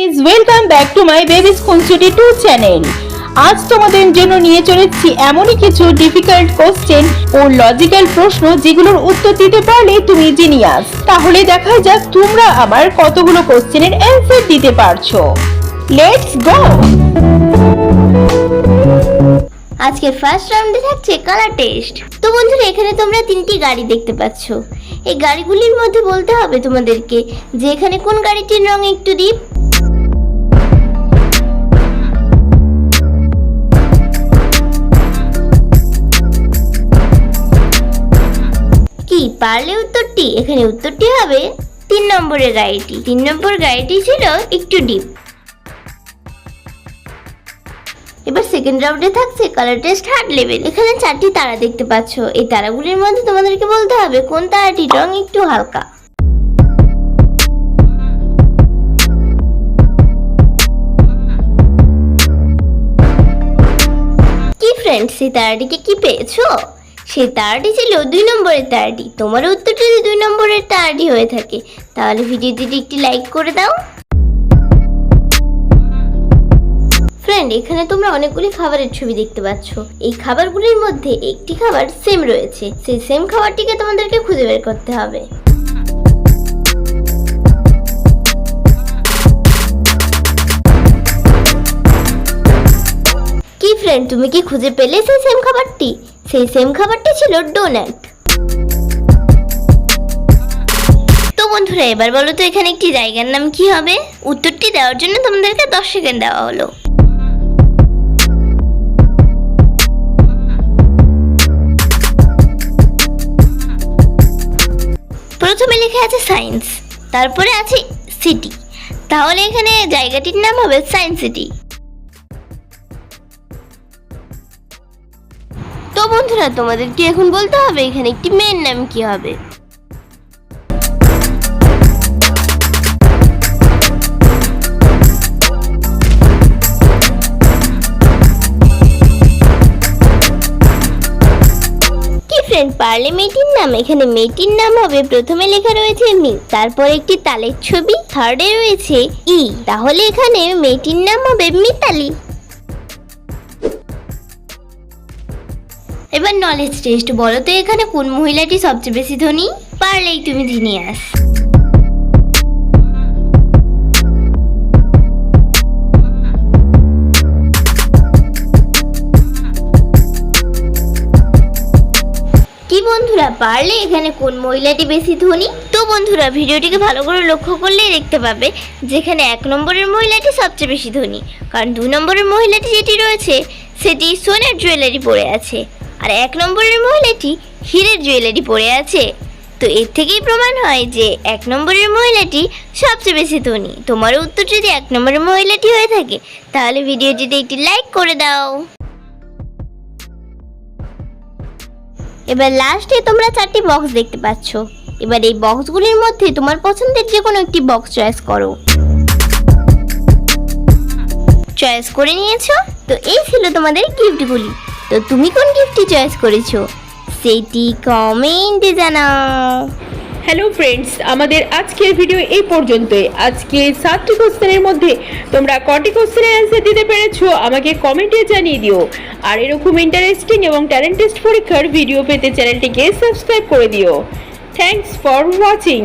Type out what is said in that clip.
Guys welcome back to my baby খুনসুটি two channel আজ তোমাদের জন্য নিয়ে চলেছি এমনই কিছু ডিফিকাল্ট কোশ্চেন ও লজিক্যাল প্রশ্ন যেগুলোর উত্তর দিতে পারলে তুমি জিনিয়াস তাহলে দেখা যাক তোমরা আমার কতগুলো কোশ্চেনের অ্যান্সার দিতে পারছ। লেটস গো আজকে ফার্স্ট রাউন্ডে থাকছে কালার টেস্ট তো বন্ধুরা, এখানে তোমরা তিনটি গাড়ি দেখতে পাচ্ছ। এই গাড়িগুলির মধ্যে বলতে হবে তোমাদেরকে যে এখানে কোন গাড়িটির রং একটু ডিপ পারলে উত্তরটি। এখানে উত্তরটি হবে তিন নম্বরের গাড়িটি। তিন নম্বর গাড়িটি ছিল একটু ডিপ এবার সেকেন্ড রাউন্ডে থাকছে কালার টেস্ট হার্ড লেভেল এখানে চারটি তারা দেখতে পাচ্ছ। এই তারাগুলির মধ্যে তোমাদেরকে বলতে হবে কোন তারাটির রং একটু হালকা। কি ফ্রেন্ড সেই তারাটিকে কি পেয়েছ? সেই তারাটি ছিল দুই নম্বরের তারাটি। তোমার উত্তরটি যদি দুই নম্বরের তারাটি হয়ে থাকে, তাহলে ভিডিওটিতে একটি লাইক করে দাও। ফ্রেন্ড এখানে তোমরা অনেকগুলি খাবারের ছবি দেখতে পাচ্ছ। এই খাবারগুলির মধ্যে একটি খাবার সেম রয়েছে। সেই সেম খাবারটিকে তোমাদেরকে খুঁজে বের করতে হবে। কি ফ্রেন্ড তুমি কি খুঁজে পেলে সেই সেম খাবারটি? সেই সেম খাবারটি ছিল ডোনাট তো বন্ধুরা, এবার বলো তো এখানে একটি জায়গার নাম কি হবে? উত্তরটি দেওয়ার জন্য তোমাদেরকে দশ সেকেন্ড দেওয়া হলো। প্রথমে লেখা আছে সায়েন্স তারপরে আছে সিটি তাহলে এখানে জায়গাটির নাম হবে সায়েন্স সিটি বন্ধুরা, তোমাদেরকে এখন বলতে হবে, এখানে একটি মেয়ের নাম কি হবে? কি ফ্রেন্ড পারলে মেয়েটির নাম? এখানে মেয়েটির নাম হবে, প্রথমে লেখা রয়েছে মি, তারপর একটি তালের ছবি থার্ডে রয়েছে ই। তাহলে এখানে মেয়েটির নাম হবে মিতালি। এবার নলেজ টেস্ট বলো তো এখানে কোন মহিলাটি সবচেয়ে বেশি ধনী? পারলেই তুমি জিনিয়াস বন্ধুরা, পারলে এখানে কোন মহিলাটি বেশি ধনী? তো বন্ধুরা, ভিডিওটিকে ভালো করে লক্ষ্য করলেই দেখতে পাবে যেখানে এক নম্বরের মহিলাটি সবচেয়ে বেশি ধনী। কারণ দু নম্বরের মহিলাটি যেটি রয়েছে, সেটি সোনার জুয়েলারি পরে আছে। আর এক নম্বরের মহিলাটি হীরের জুয়েলারি পরে আছে। তো এর থেকেই প্রমাণ হয় যে এক নম্বরের মহিলাটি সবচেয়ে বেশি ধনী। তোমার উত্তর যদি এক নম্বরের মহিলাটি হয়ে থাকে, তাহলে ভিডিওটিতে একটি লাইক করে দাও। এবার লাস্টে তোমরা চারটি বক্স দেখতে পাচ্ছ। এবার এই বক্সগুলির মধ্যে তোমার পছন্দের যে কোনো একটি বক্স চয়েস করো। চয়েস করে নিয়েছো। তো এই ছিল তোমাদের গিফটগুলি তো তুমি কোন গিফটটি চয়েস করেছ? সেটি কমেন্টে জানাও। হ্যালো ফ্রেন্ডস আমাদের আজকের ভিডিও এই পর্যন্তই। আজকে সাতটি কোশ্চেনের মধ্যে তোমরা কটি কোশ্চেনের অ্যান্সার দিতে পেরেছ, আমাকে কমেন্টে জানিয়ে দিও। আর এরকম ইন্টারেস্টিং এবং ট্যালেন্ট টেস্ট পরীক্ষার ভিডিও পেতে চ্যানেলটিকে সাবস্ক্রাইব করে দিও। Thanks for watching